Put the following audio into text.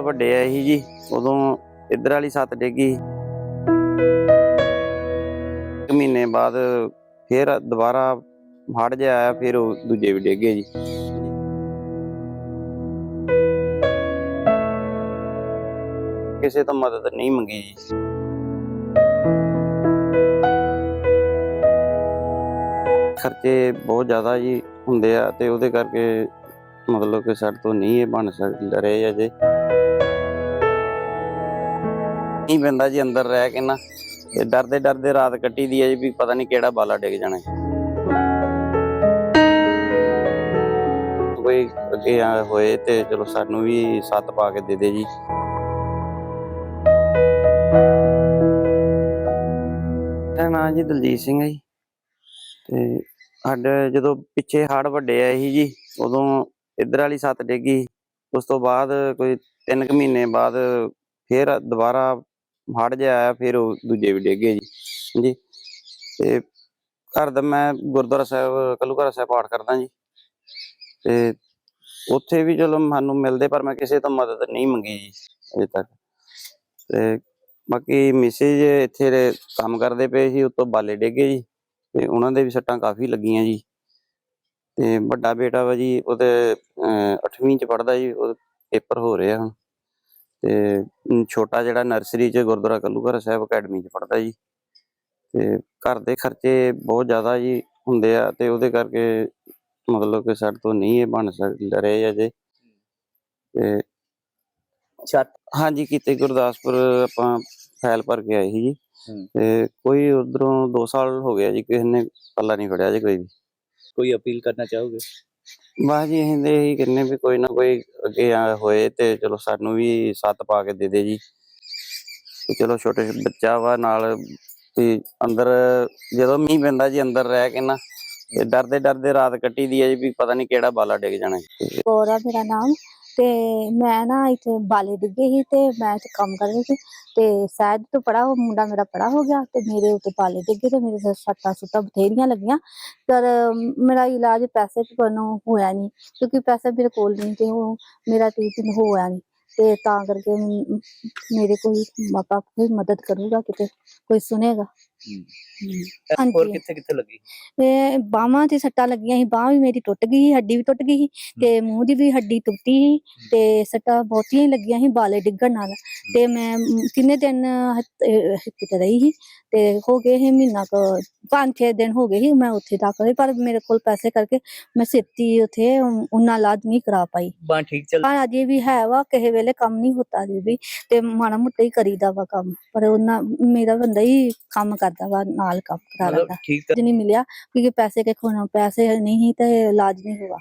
ਵੱਡੇ ਆਏ ਸੀ ਜੀ। ਉਦੋਂ ਇੱਧਰ ਵਾਲੀ ਸੱਤ ਡਿੱਗੀ ਇੱਕ ਮਹੀਨੇ ਬਾਅਦ ਫਿਰ ਦੁਬਾਰਾ ਹੜ ਜਿਹਾ ਆਇਆ, ਫਿਰ ਉਹ ਦੂਜੇ ਵੀ ਡਿੱਗੇ ਜੀ। ਕਿਸੇ ਤੋਂ ਮਦਦ ਨਹੀਂ ਮੰਗੀ ਜੀ। ਖਰਚੇ ਬਹੁਤ ਜ਼ਿਆਦਾ ਜੀ ਹੁੰਦੇ ਆ ਤੇ ਉਹਦੇ ਕਰਕੇ ਮਤਲਬ ਕਿ ਸਾਡੇ ਤੋਂ ਨਹੀਂ ਇਹ ਬਣ ਸਕ ਰਹੇ ਅਜੇ ਨਹੀਂ ਪੈਂਦਾ ਜੀ, ਅੰਦਰ ਰਹਿ ਕੇ ਨਾ। ਤੇ ਡਰਦੇ ਡਰਦੇ ਰਾਤ ਕੱਟੀ ਦੀ ਹੈ ਜੀ, ਵੀ ਪਤਾ ਨਹੀਂ ਕਿਹੜਾ ਬਾਲਾ ਡਿੱਗ ਜਾਣਾ ਕੋਈ ਅੱਗੇ ਆ ਹੋਏ ਤੇ ਚਲੋ ਸਾਨੂੰ ਵੀ ਸੱਤ ਪਾ ਕੇ ਦੇ ਦੇ ਜੀ। ਮੇਰਾ ਨਾਂ ਜੀ ਦਲਜੀਤ ਸਿੰਘ ਹੈ ਜੀ। ਤੇ ਸਾਡੇ ਜਦੋਂ ਪਿੱਛੇ ਹੜ ਵੱਡੇ ਆਏ ਸੀ ਜੀ, ਉਦੋਂ ਇੱਧਰ ਵਾਲੀ ਸੱਤ ਡਿੱਗੀ ਉਸ ਤੋਂ ਬਾਅਦ ਕੋਈ 3 ਕੁ ਮਹੀਨੇ ਬਾਅਦ ਫਿਰ ਦੁਬਾਰਾ ਹੜ ਜਿਹਾ ਆਇਆ, ਫਿਰ ਉਹ ਦੂਜੇ ਵੀ ਡਿੱਗੇ ਜੀ ਜੀ ਤੇ ਘਰ ਦਾ ਮੈਂ ਗੁਰਦੁਆਰਾ ਸਾਹਿਬ, ਕੱਲੂਘਾਰਾ ਸਾਹਿਬ ਪਾਠ ਕਰਦਾ ਜੀ। ਤੇ ਉੱਥੇ ਵੀ ਚਲੋ ਸਾਨੂੰ ਮਿਲਦੇ, ਪਰ ਮੈਂ ਕਿਸੇ ਤੋਂ ਮਦਦ ਨਹੀਂ ਮੰਗੀ ਜੀ, ਅਜੇ ਤੱਕ। ਤੇ ਬਾਕੀ ਮਿਸੇਜ ਇੱਥੇ ਦੇ ਕੰਮ ਕਰਦੇ ਪਏ ਸੀ, ਉਤੋਂ ਬਾਲੇ ਡੇਗੇ ਜੀ, ਤੇ ਉਹਨਾਂ ਦੇ ਵੀ ਸੱਟਾਂ ਕਾਫੀ ਲੱਗੀਆਂ ਜੀ। ਤੇ ਵੱਡਾ ਬੇਟਾ ਵਾ ਜੀ, ਉਹਦੇ 8ਵੀਂ ਚ ਪੜਦਾ ਜੀ, ਉਹ ਪੇਪਰ ਹੋ ਰਿਹਾ ਹੁਣ। ਤੇ ਛੋਟਾ ਜਿਹੜਾ ਨਰਸਰੀ ਚ ਗੁਰਦੁਆਰਾ ਕੱਲੂਘਰ ਸਾਹਿਬ ਅਕੈਡਮੀ ਚ ਪੜਦਾ ਜੀ। ਤੇ ਘਰ ਦੇ ਖਰਚੇ ਬਹੁਤ ਜ਼ਿਆਦਾ ਜੀ ਹੁੰਦੇ ਆ ਤੇ ਉਹਦੇ ਕਰਕੇ ਮਤਲਬ ਕਿ ਸਾਡੇ ਤੋਂ ਨਹੀਂ ਇਹ ਬਣ ਸਕ ਰਹੇ ਅਜੇ। ਤੇ ਛੱਤ? ਹਾਂਜੀ ਕੀਤੇ ਗੁਰਦਾਸਪੁਰ ਆਪਾਂ ਫਾਈਲ ਭਰ ਕੇ ਆਏ ਸੀ ਜੀ। ਤੇ ਕੋਈ ਉਧਰੋਂ 2 ਸਾਲ ਹੋ ਗਿਆ ਜੀ ਕਿਸੇ ਨੇ ਪੱਲਾ ਨਹੀਂ ਫੜਿਆ ਜੀ ਕੋਈ ਵੀ। ਕੋਈ ਅਪੀਲ ਕਰਨਾ ਚਾਹੋਗੇ? ਬਸ ਜੀ, ਅਸੀਂ ਤੇ ਇਹੀ ਵੀ ਕੋਈ ਨਾ ਕੋਈ ਅੱਗੇ ਆ ਹੋਏ ਤੇ ਚਲੋ ਸਾਨੂੰ ਵੀ ਸੱਤ ਪਾ ਕੇ ਦੇ ਦੇ ਜੀ ਤੇ ਚਲੋ ਛੋਟੇ ਬੱਚਾ ਵਾ ਨਾਲ ਵੀ ਅੰਦਰ, ਜਦੋਂ ਮੀਂਹ ਪੈਂਦਾ ਜੀ, ਅੰਦਰ ਰਹਿ ਕੇ ਨਾ, ਤੇ ਡਰਦੇ ਡਰਦੇ ਰਾਤ ਕੱਟੀ ਦੀ ਹੈ ਜੀ ਵੀ ਪਤਾ ਨਹੀਂ ਕਿਹੜਾ ਬਾਲਾ ਡਿੱਗ ਜਾਣਾ ਹੈ। ਕੌਰ ਆ ਮੇਰਾ ਨਾਮ ਤੇ ਮੈਂ ਨਾ ਇੱਥੇ ਬਾਲੇ ਡਿੱਗੇ ਸੀ ਤੇ ਮੈਂ ਇੱਥੇ ਕੰਮ ਕਰ ਰਹੀ ਸੀ ਤੇ ਸ਼ਾਇਦ ਤੋਂ ਪੜਾ ਉਹ ਮੁੰਡਾ ਮੇਰਾ ਪੜਾ ਹੋ ਗਿਆ ਤੇ ਮੇਰੇ ਉੱਤੇ ਬਾਲੇ ਡਿੱਗੇ ਤੇ ਮੇਰੇ ਸੱਟਾਂ ਸੁੱਟਾਂ ਬਥੇਰੀਆਂ ਲੱਗੀਆਂ। ਪਰ ਮੇਰਾ ਇਲਾਜ ਪੈਸੇ ਕੋਲੋਂ ਹੋਇਆ ਨਹੀਂ, ਕਿਉਂਕਿ ਪੈਸਾ ਮੇਰੇ ਕੋਲ ਨਹੀਂ ਤੇ ਉਹ ਮੇਰਾ ਟ੍ਰੀਟਮੈਂਟ ਹੋਇਆ ਨਹੀਂ ਤੇ ਤਾਂ ਕਰਕੇ ਮ- ਮੇਰੇ ਕੋਈ ਮਾਪਾ ਕੋਈ ਮਦਦ ਕਰੂਗਾ ਕਿਤੇ, ਕੋਈ ਸੁਨੇਗਾ ਹਮ। ਹੋਰ ਹਾਂਜੀ। ਕਿੱਥੇ ਕਿੱਥੇ ਲੱਗੀ? ਤੇ ਬਾਹਾਂ ਤੇ ਸੱਟਾਂ ਲੱਗੀਆਂ ਸੀ ਬਾਹ ਵੀ ਮੇਰੀ ਟੁੱਟ ਗਈ ਸੀ ਹੱਡੀ ਵੀ ਟੁੱਟ ਗਈ ਸੀ ਤੇ ਮੂੰਹ ਦੀ ਵੀ ਹੱਡੀ ਟੁੱਟੀ ਸੀ ਤੇ ਸੱਟਾਂ ਬਹੁਤੀਆਂ ਹੀ ਲੱਗੀਆਂ ਸੀ ਬਾਲੇ ਡਿੱਗਣ ਨਾਲ। ਤੇ ਮੈਂ ਮ, ਕਿੰਨੇ ਦਿਨ ਕਿਤੇ ਰਹੀ ਸੀ ਤੇ ਹੋ ਗਏ ਸੀ ਮਹੀਨਾ ਕੁ ਪੰਜ ਛੇ ਦਿਨ ਹੋ ਗਏ ਸੀ ਮੈਂ ਉੱਥੇ ਤੱਕ ਰਹੀ ਪਰ ਮੇਰੇ ਕੋਲ ਪੈਸੇ ਕਰਕੇ ਮੈਂ ਛੇਤੀ ਉੱਥੇ ਉਹਨਾਂ ਇਲਾਜ ਨਹੀਂ ਕਰਾ ਪਾਈ। ਬਾਂਹ ਠੀਕ ਚੱਲ ਪਰ ਅਜੇ ਵੀ ਹੈ ਵਾ ਕਿਸੇ ਵੇਲੇ ਕੰਮ ਨਹੀਂ ਹੁੰਦਾ ਵੀ ਤੇ ਮਾੜਾ ਮੋਟਾ ਹੀ ਕਰੀਦਾ ਵਾ ਕੰਮ ਪਰ ਉਹਨਾਂ ਮੇਰਾ ਬੰਦਾ ਹੀ ਕੰਮ ਕਰਦਾ। ਵਾ ਨਾਲ ਕੰਮ ਕਰਾ ਲੈਂਦਾ। ਨਹੀਂ ਮਿਲਿਆ ਕਿਉਂਕਿ ਪੈਸੇ ਕੇ ਖੋਣਾ ਪੈਸੇ ਨਹੀਂ ਤੇ ਇਲਾਜ ਨਹੀਂ ਹੁआ